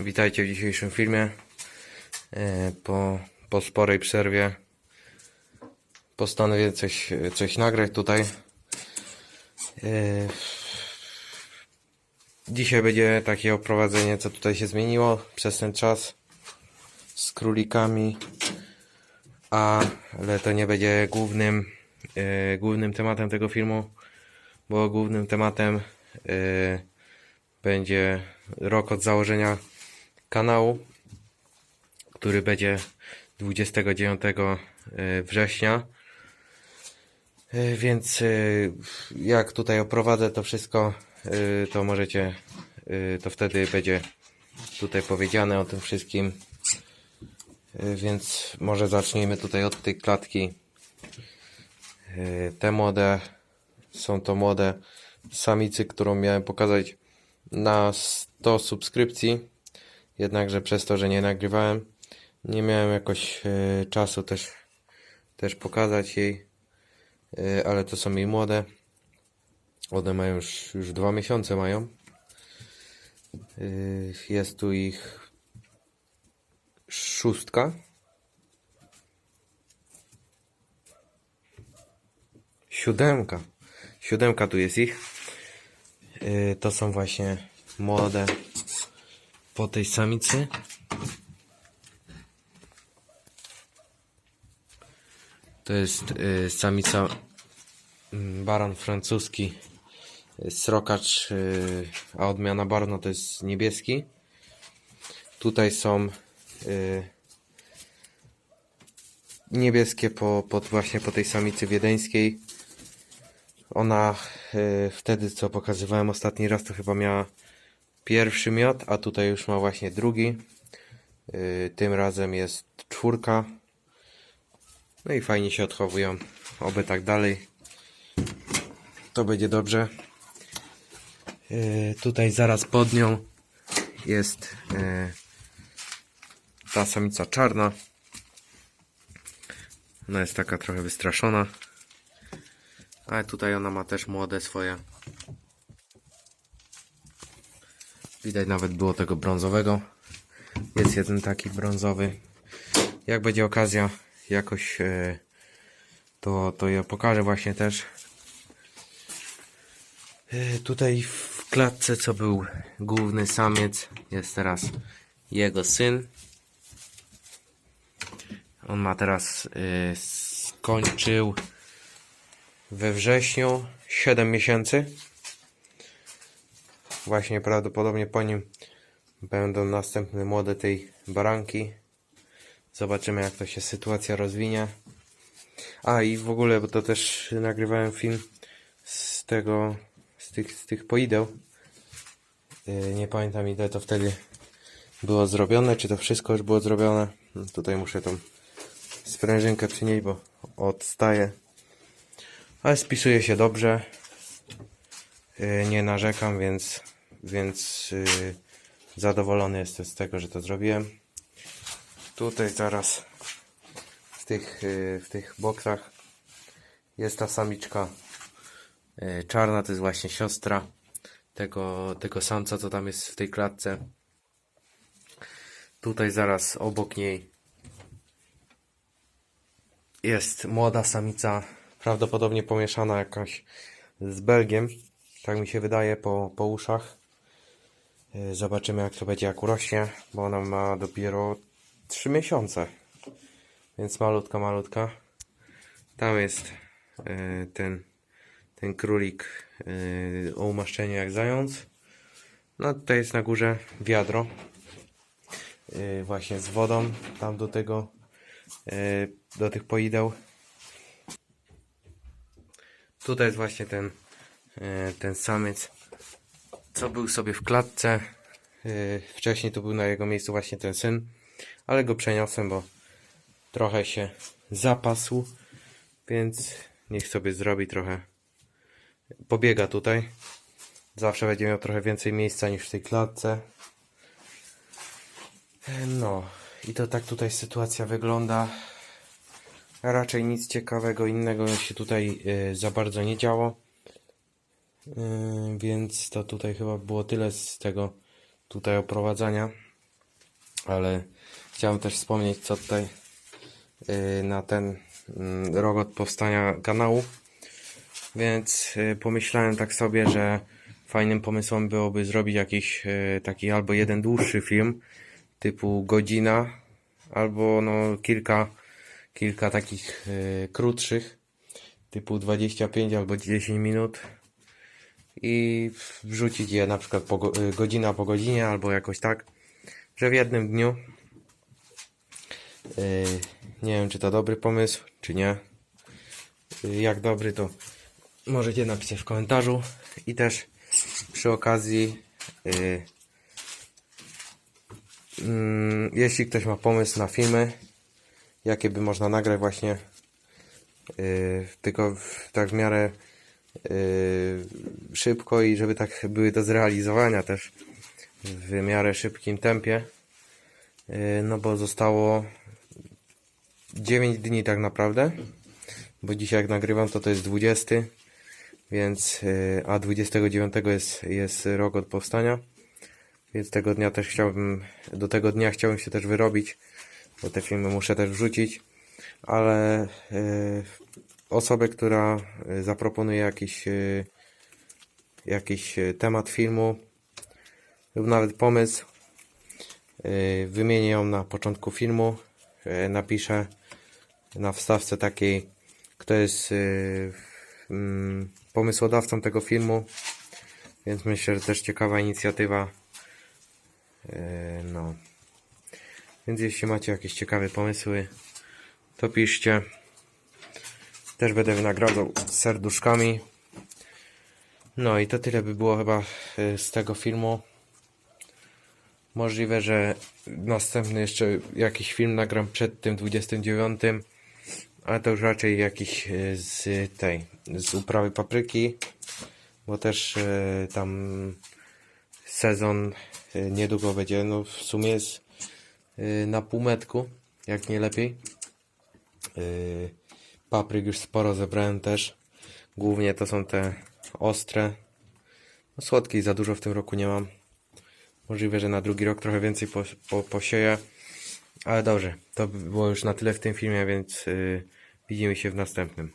Witajcie w dzisiejszym filmie. E, Po, po sporej przerwie postanowię coś, coś nagrać tutaj. E, Dzisiaj będzie takie oprowadzenie, co tutaj się zmieniło przez ten czas z królikami, ale to nie będzie głównym, e, głównym tematem tego filmu, bo głównym tematem będzie rok od założenia kanału, który będzie 29 września. E, Więc e, jak tutaj oprowadzę to wszystko, e, to możecie, e, to wtedy będzie tutaj powiedziane o tym wszystkim. E, Więc może zacznijmy tutaj od tej klatki. E, Te młode są to młode samicy, którą miałem pokazać na 100 subskrypcji. Jednakże przez to, że nie nagrywałem, nie miałem jakoś e, czasu też, też pokazać jej. E, ale to są jej młode. One mają już, już dwa miesiące mają. E, jest tu ich szóstka. Siódemka. Siódemka tu jest ich. E, to są właśnie młode po tej samicy. To jest y, samica mm, baran francuski y, srokacz, y, a odmiana barno to jest niebieski. Tutaj są y, niebieskie po, po, właśnie po tej samicy wiedeńskiej. Ona y, wtedy, co pokazywałem ostatni raz, to chyba miała pierwszy miod, a tutaj już ma właśnie drugi. Y, tym razem jest czwórka. No i fajnie się odchowują. Oby tak dalej. To będzie dobrze. Y, tutaj zaraz pod nią jest y, ta samica czarna. Ona jest taka trochę wystraszona. Ale tutaj ona ma też młode swoje. Widać nawet było tego brązowego. Jest jeden taki brązowy. Jak będzie okazja, jakoś e, to, to ja pokażę właśnie też. E, tutaj w klatce, co był główny samiec, jest teraz jego syn. On ma teraz, e, skończył we wrześniu 7 miesięcy. Właśnie prawdopodobnie po nim będą następne młode tej baranki. Zobaczymy jak to się sytuacja rozwinie. A i w ogóle, bo to też nagrywałem film z tego, z tych, z tych poideł. Yy, Nie pamiętam ile to wtedy było zrobione, czy to wszystko już było zrobione. Tutaj muszę tą sprężynkę przynieść, bo odstaje. Ale spisuje się dobrze. Yy, nie narzekam, więc, więc yy, zadowolony jestem z tego, że to zrobiłem. Tutaj zaraz w tych, yy, w tych boksach jest ta samiczka yy, czarna, to jest właśnie siostra tego, tego samca, co tam jest w tej klatce. Tutaj zaraz obok niej jest młoda samica, prawdopodobnie pomieszana jakaś z Belgiem. Tak mi się wydaje po, po uszach. Yy, Zobaczymy jak to będzie jak urośnie, bo ona ma dopiero 3 miesiące. Więc malutka, malutka. Tam jest yy, ten, ten królik yy, o umaszczeniu jak zając. No tutaj jest na górze wiadro. Właśnie z wodą tam do tego, do tych poideł. Tutaj jest właśnie ten, e, ten samiec, co był sobie w klatce. E, Wcześniej to był na jego miejscu właśnie ten syn, ale go przeniosłem, bo trochę się zapasł, więc niech sobie zrobi trochę. Pobiega tutaj. Zawsze będzie miał trochę więcej miejsca niż w tej klatce. E, No, i to tak tutaj sytuacja wygląda. Raczej nic ciekawego innego się tutaj y, za bardzo nie działo. Y, więc to tutaj chyba było tyle z tego tutaj oprowadzania. ale chciałem też wspomnieć, co tutaj y, na ten mm, rok od powstania kanału. Więc y, pomyślałem tak sobie, że fajnym pomysłem byłoby zrobić jakiś taki albo jeden dłuższy film, typu godzina, albo no kilka, kilka takich krótszych, typu 25 albo 10 minut i wrzucić je na przykład po, y, godzina po godzinie albo jakoś tak, że w jednym dniu. Y, Nie wiem, czy to dobry pomysł, czy nie. Y, Jak dobry, to możecie napisać w komentarzu. I też przy okazji, mm, jeśli ktoś ma pomysł na filmy, jakie by można nagrać właśnie, tylko w, tak w miarę szybko i żeby tak były do zrealizowania też w miarę szybkim tempie. Y, No bo zostało 9 dni tak naprawdę, bo dzisiaj jak nagrywam to to jest 20, więc y, a 29 jest, jest rok od powstania, więc tego dnia też chciałbym, do tego dnia chciałbym się też wyrobić, bo te filmy muszę też wrzucić, ale osobę, która y, zaproponuje jakiś, y, jakiś y, temat filmu lub nawet pomysł, wymienię ją na początku filmu, napiszę na wstawce takiej, kto jest mm, pomysłodawcą tego filmu, więc myślę, że też ciekawa inicjatywa. No. Więc jeśli macie jakieś ciekawe pomysły, to piszcie. Też będę wynagradzał serduszkami. No i to tyle by było chyba y, z tego filmu. Możliwe, że następny jeszcze jakiś film nagram przed tym 29, ale to już raczej jakiś y, z tej, z uprawy papryki, bo też y, tam sezon niedługo będzie, no w sumie jest na półmetku, jak nie lepiej. Papryk już sporo zebrałem też. Głównie to są te ostre. No, słodkiej za dużo w tym roku nie mam. Możliwe, że na drugi rok trochę więcej po, po, posieję. Ale dobrze, to by było już na tyle w tym filmie, więc y, widzimy się w następnym.